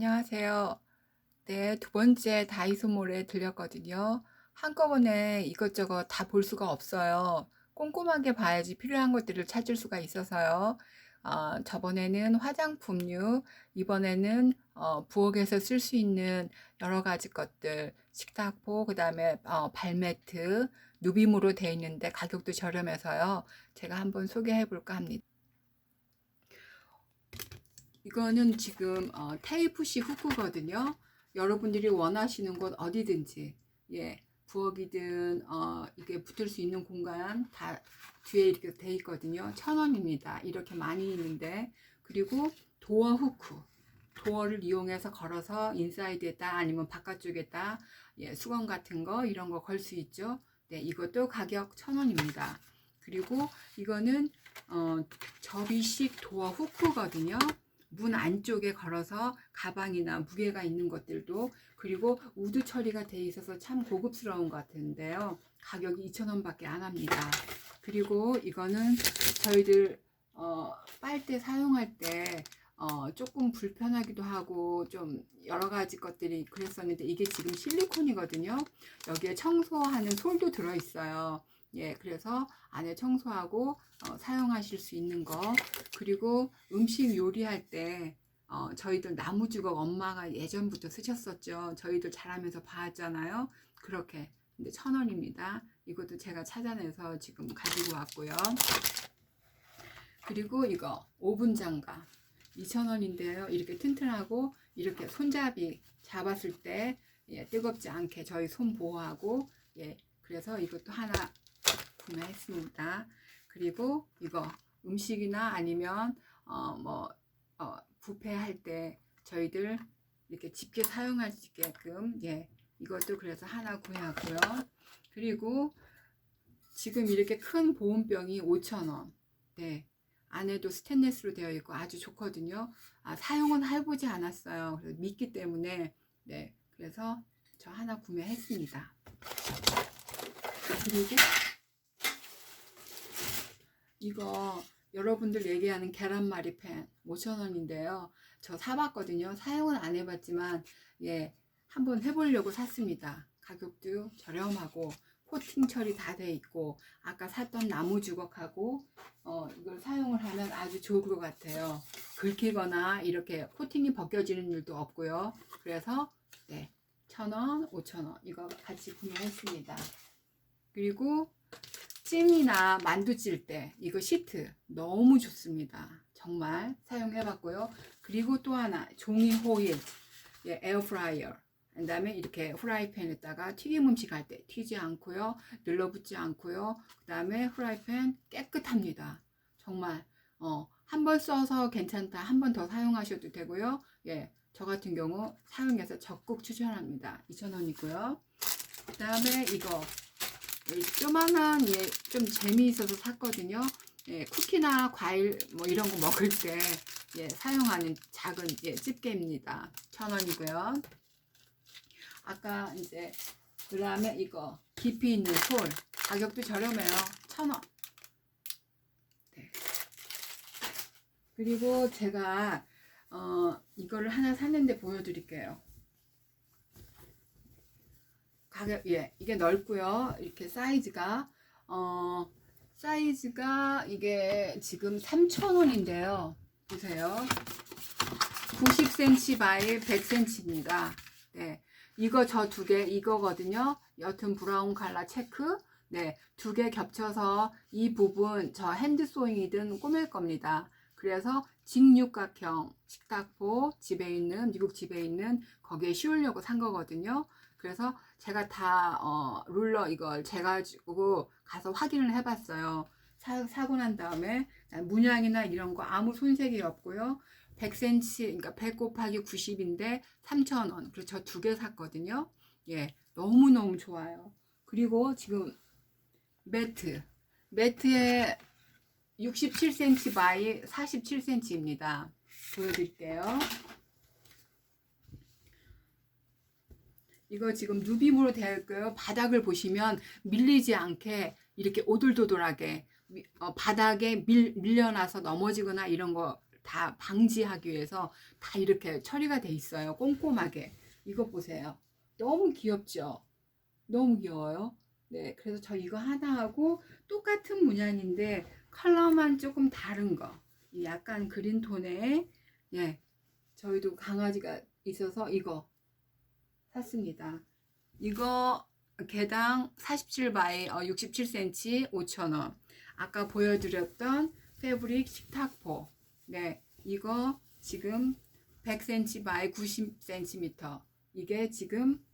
안녕하세요. 네, 두 번째 다이소몰에 들렸거든요. 한꺼번에 이것저것 다 볼 수가 없어요. 꼼꼼하게 봐야지 필요한 것들을 찾을 수가 있어서요. 어, 저번에는 화장품류, 이번에는 어, 부엌에서 쓸 수 있는 여러 가지 것들, 식탁보, 그 다음에 어, 발매트, 누빔으로 되어 있는데 가격도 저렴해서요. 제가 한번 소개해 볼까 합니다. 이거는 지금 어, 테이프식 후크거든요. 여러분들이 원하시는 곳 어디든지 예 부엌이든 어, 이게 붙을 수 있는 공간 다 뒤에 이렇게 돼 있거든요. 천 원입니다. 이렇게 많이 있는데 그리고 도어 후크 도어를 이용해서 걸어서 인사이드에다 아니면 바깥쪽에다 예, 수건 같은 거 이런 거 걸 수 있죠. 네 이것도 가격 천 원입니다. 그리고 이거는 어, 접이식 도어 후크거든요. 문 안쪽에 걸어서 가방이나 무게가 있는 것들도 그리고 우드 처리가 돼 있어서 참 고급스러운 것 같은데요. 가격이 2,000원 밖에 안 합니다. 그리고 이거는 저희들 어, 빨대 사용할 때 어, 조금 불편하기도 하고 좀 여러 가지 것들이 그랬었는데 이게 지금 실리콘이거든요. 여기에 청소하는 솔도 들어 있어요. 예, 그래서 안에 청소하고 어, 사용하실 수 있는 거 그리고 음식 요리할 때 어, 저희들 나무 주걱 엄마가 예전부터 쓰셨었죠. 저희들 자라면서 봤잖아요. 그렇게 근데 천 원입니다. 이것도 제가 찾아내서 지금 가지고 왔고요. 그리고 이거 오븐 장갑 2,000원인데요. 이렇게 튼튼하고 이렇게 손잡이 잡았을 때 예, 뜨겁지 않게 저희 손 보호하고 예, 그래서 이것도 하나 구매했습니다. 그리고 이거 음식이나 아니면 어뭐 어, 부페할 때 저희들 이렇게 집게 사용할 수 있게끔 예 이것도 그래서 하나 구매하고요. 그리고 지금 이렇게 큰 보온병이 5,000원. 네. 안에도 스테인레스로 되어 있고 아주 좋거든요. 아, 사용은 해보지 않았어요. 그래서 믿기 때문에 네. 그래서 저 하나 구매했습니다. 그리고 이거 여러분들 얘기하는 계란말이 팬 5,000원인데요. 저 사봤거든요. 사용은 안 해봤지만 예 한번 해보려고 샀습니다. 가격도 저렴하고 코팅 처리 다 돼 있고 아까 샀던 나무 주걱하고 어, 이걸 사용을 하면 아주 좋을 것 같아요. 긁히거나 이렇게 코팅이 벗겨지는 일도 없고요. 그래서 네, 천 원, 오천 원 이거 같이 구매했습니다. 그리고 찜이나 만두 찔 때 이거 시트 너무 좋습니다. 정말 사용해 봤고요. 그리고 또 하나 종이 호일 예, 에어프라이어 그 다음에 이렇게 후라이팬에다가 튀김 음식 할 때 튀지 않고요. 늘러붙지 않고요. 그 다음에 후라이팬 깨끗합니다. 정말 어, 한 번 써서 괜찮다. 한 번 더 사용하셔도 되고요. 예, 저 같은 경우 사용해서 적극 추천합니다. 2,000원이고요. 그 다음에 이거 조만한 예, 좀 재미있어서 샀거든요. 예, 쿠키나 과일 뭐 이런 거 먹을 때 예, 사용하는 작은 예, 집게입니다. 천 원이고요. 아까 이제 그 다음에 이거 깊이 있는 솔 가격도 저렴해요. 천 원. 네. 그리고 제가 어, 이거를 하나 샀는데 보여드릴게요. 가격 예 이게 넓고요. 이렇게 사이즈가 어 사이즈가 이게 지금 3,000원인데요. 보세요. 90cm 바이 100cm입니다. 네. 이거 저 두 개 이거거든요. 여튼 브라운 칼라 체크. 네 두 개 겹쳐서 이 부분 저 핸드 소잉이든 꾸밀 겁니다. 그래서 직육각형 식탁보 집에 있는 미국 집에 있는 거기에 씌우려고 산 거거든요 그래서 제가 다 어, 룰러 이걸 재가지고 가서 확인을 해봤어요. 사, 사고 난 다음에 문양이나 이런 거 아무 손색이 없고요. 100cm, 그러니까 100 곱하기 90인데 3,000원. 그래서 저 두 개 샀거든요. 예, 너무너무 좋아요. 그리고 지금 매트. 매트에 67cm 바이 47cm입니다. 보여드릴게요. 이거 지금 누빔으로 되어 있고요. 바닥을 보시면 밀리지 않게 이렇게 오돌도돌하게 어, 바닥에 밀, 밀려나서 넘어지거나 이런 거 다 방지하기 위해서 다 이렇게 처리가 돼 있어요. 꼼꼼하게. 이거 보세요. 너무 귀엽죠? 너무 귀여워요. 네, 그래서 저 이거 하나 하고 똑같은 문양인데 컬러만 조금 다른 거. 이 약간 그린 톤의 예, 저희도 강아지가 있어서 이거 샀습니다. 이거 개당 47바이 어, 67cm 5,000원. 아까 보여드렸던 패브릭 식탁포. 네, 이거 지금 100cm 바이 90cm. 이게 지금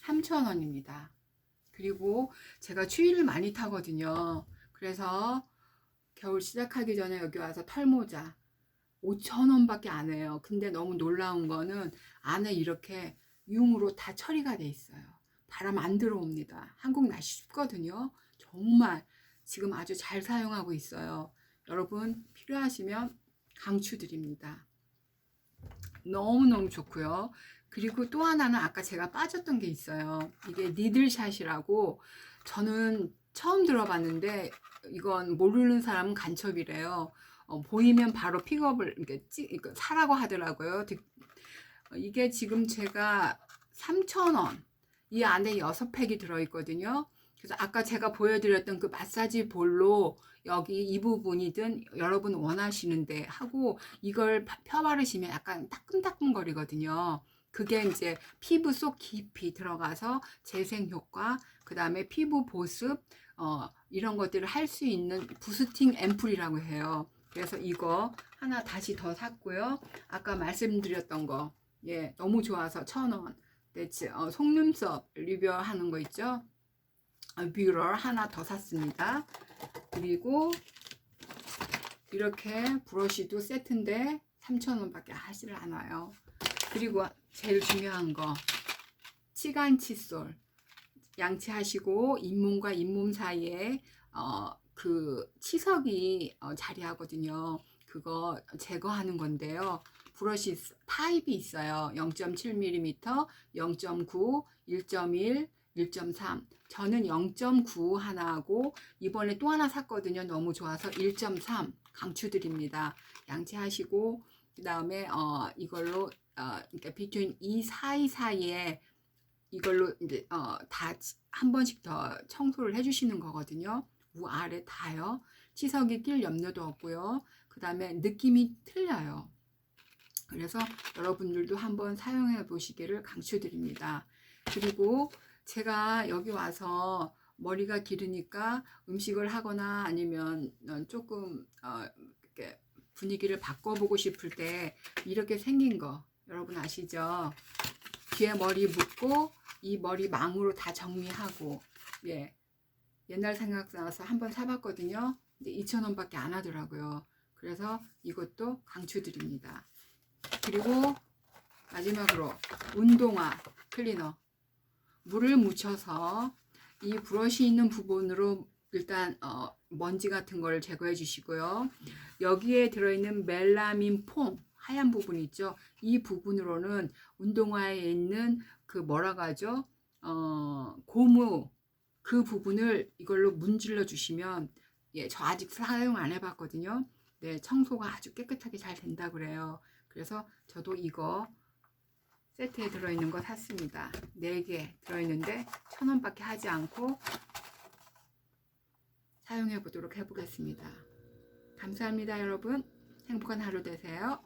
3,000원입니다. 그리고 제가 추위를 많이 타거든요. 그래서 겨울 시작하기 전에 여기 와서 털모자 5,000원밖에 안 해요. 근데 너무 놀라운 거는 안에 이렇게 융으로 다 처리가 돼 있어요. 바람 안 들어옵니다. 한국 날씨 춥거든요. 정말 지금 아주 잘 사용하고 있어요. 여러분 필요하시면 강추드립니다. 너무너무 좋고요. 그리고 또 하나는 아까 제가 빠졌던 게 있어요. 이게 니들샷이라고 저는 처음 들어봤는데 이건 모르는 사람은 간첩이래요. 어, 보이면 바로 픽업을 이렇게 찍, 이거 사라고 하더라고요. 득- 어, 이게 지금 제가 3,000원. 이 안에 6팩이 들어있거든요. 그래서 아까 제가 보여드렸던 그 마사지 볼로 여기 이 부분이든 여러분 원하시는데 하고 이걸 바- 펴 바르시면 약간 따끔따끔거리거든요. 그게 이제 피부 속 깊이 들어가서 재생 효과, 그 다음에 피부 보습, 어, 이런 것들을 할 수 있는 부스팅 앰플이라고 해요. 그래서 이거 하나 다시 더 샀고요. 아까 말씀드렸던 거, 예, 너무 좋아서 천 원. 네, 지- 어, 속눈썹 리뷰하는 거 있죠? 어, 뷰러 하나 더 샀습니다. 그리고 이렇게 브러쉬도 세트인데 3,000원밖에 하지를 않아요. 그리고 제일 중요한 거 치간 칫솔 양치하시고 잇몸과 잇몸 사이에 어, 그 치석이 어, 자리하거든요. 그거 제거하는 건데요. 브러쉬 있- 타입이 있어요. 0.7mm, 0.9, 1.1, 1.3. 저는 0.9 하나 하고 이번에 또 하나 샀거든요. 너무 좋아서 1.3 강추드립니다. 양치하시고 그 다음에 어, 이걸로 어, 그러니까 비트윈 이 사이 사이에 이걸로 이제 어, 다 한 번씩 더 청소를 해주시는 거거든요. 우 아래 다요. 치석이 낄 염려도 없고요. 그 다음에 느낌이 틀려요. 그래서 여러분들도 한번 사용해 보시기를 강추드립니다. 그리고 제가 여기 와서 머리가 기르니까 음식을 하거나 아니면 어, 조금 어, 이렇게 분위기를 바꿔보고 싶을 때 이렇게 생긴 거 여러분 아시죠? 뒤에 머리 묶고 이 머리 망으로 다 정리하고 예 옛날 생각나서 한번 사봤거든요. 근데 2,000원밖에 안 하더라고요. 그래서 이것도 강추드립니다. 그리고 마지막으로 운동화 클리너 물을 묻혀서 이 브러쉬 있는 부분으로 일단 어, 먼지 같은 걸 제거해 주시고요. 여기에 들어있는 멜라민 폼 하얀 부분 있죠. 이 부분으로는 운동화에 있는 그 뭐라고 하죠? 어, 고무 그 부분을 이걸로 문질러 주시면 예, 저 아직 사용 안 해봤거든요. 네, 청소가 아주 깨끗하게 잘 된다 그래요. 그래서 저도 이거 세트에 들어있는 거 샀습니다. 4개 들어있는데 천 원밖에 하지 않고 사용해 보도록 해보겠습니다. 감사합니다, 여러분. 행복한 하루 되세요.